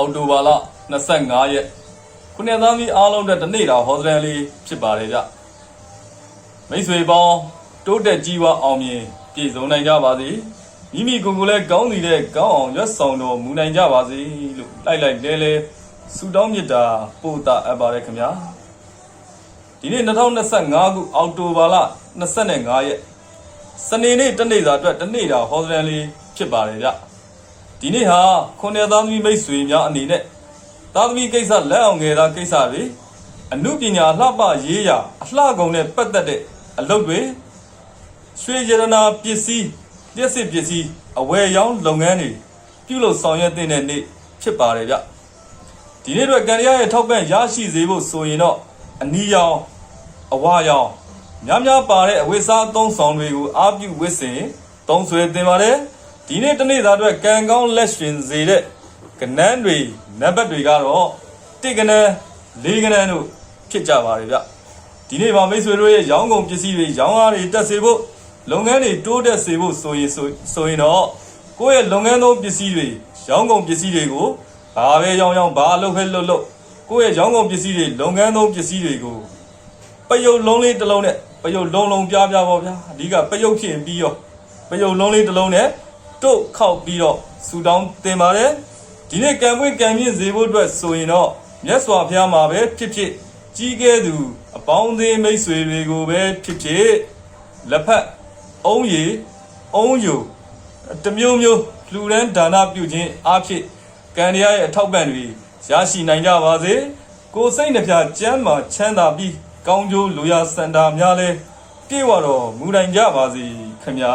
အောက်တိုဘာလ25ရက်ခုနှစ်သားမီးအားလုံးအတွက်တစ်နေ့တာဟောစတန်လေးဖြစ်ပါတယ်ဗျမိတ်ဆွေပေါင်းတိုးတက်ကြီးဝါအောင်မြင်ပြည့်စုံနိုင်ကြပါစေမိမိကိုယ်ကိုယ်လည်းကောင်းစီတဲ့ကောင်းအောင်ရွတ်ဆောင်တော်မူနိုင်ကြပါစေလို့လိုက်လိုက်လဲလဲဆုတောင်းမေတ္တာပို့တာအပ်ပါတယ်ခင်ဗျာဒီနေ့2025ခုအောက်တိုဘာလ25ရက်စနေနေ့တနေ့စာအတွက်တစ်နေ့တာဟောစတန်လေးဖြစ်ပါတယ်ဗျ ဒီနေ့ဟာခုနှစ်သားသမီးမိတ်ဆွေများအနေနဲ့သားသမီးကိစ္စလက်အောင်ငယ်သားကိစ္စတွေအမှုပညာလှပရေးရာအလှကုန်နဲ့ပတ်သက်တဲ့အလုပ်တွေရွှေရတနာပစ္စည်းလက်စစ်ပစ္စည်းအဝယ်ရောင်းလုပ်ငန်းတွေပြုလုပ်ဆောင်ရွက်တဲ့နေ့ဖြစ်ပါတယ်ဗျဒီနေ့တော့ကံရရဲ့ထောက်ပံ့ရရှိစေဖို့ဆိုရင်တော့အနီရောင်အဝါရောင်များများပါတဲ့အဝိစားအသုံးဆောင်တွေကိုအားပြုဝစ်စင်သုံးဆွဲတင်ပါတယ် ဒီနေ့တနေ့သားအတွက်ကံကောင်းလက်ရှင်စေတဲ့ကနန်းတွေနံပါတ်တွေကတော့တစ်ကနန်းလေးကနန်းတို့ဖြစ်ကြပါတယ်ဗျဒီနေ့မှာမိတ်ဆွေတို့ရဲ့ရောင်းကုန်ပစ္စည်းတွေရောင်းအားတွေတက်စေဖို့လုပ်ငန်းတွေတိုးတက်စေဖို့ဆိုရင်ဆိုဆိုရင်တော့ကိုယ့်ရဲ့လုပ်ငန်းသုံးပစ္စည်းတွေရောင်းကုန်ပစ္စည်းတွေကိုဘာပဲရောင်းရောင်းဘာလုပ်ခဲလုပ်လုပ်ကိုယ့်ရဲ့ရောင်းကုန်ပစ္စည်းတွေလုပ်ငန်းသုံးပစ္စည်းတွေကိုပယုတ်လုံးလေးတစ်လုံးနဲ့ပယုတ်လုံးလုံးပြားပြားပေါ့ဗျာအဓိကပယုတ်ဖြစ်ရင်ပြီးရောပယုတ်လုံးလေးတစ်လုံးနဲ့ တုတ်ခောက်ပြီးတော့ဆူတောင်းတင်ပါတယ်ဒီနေ့ကံပွင့်ကံမြင့်စေဖို့အတွက်ဆိုရင်တော့မြတ်စွာဘုရားမှာပဲဖြစ်ဖြစ်ကြီးကဲသူအပေါင်းအသင်းမိတ်ဆွေတွေကိုပဲဖြစ်ဖြစ်လက်ဖက်အုံးရည်အုံးယူတစ်မျိုးမျိုးလှူဒန်းဒါနပြုခြင်းအားဖြင့်ကံတရားရဲ့အထောက်ပံ့တွေရရှိနိုင်ကြပါစေကိုယ်စိတ်နှပြကျမ်းမာချမ်းသာပြီးကောင်းကျိုးလူရစန္ဒာများလဲပြေဝတော်မူနိုင်ကြပါစေခင်ဗျာ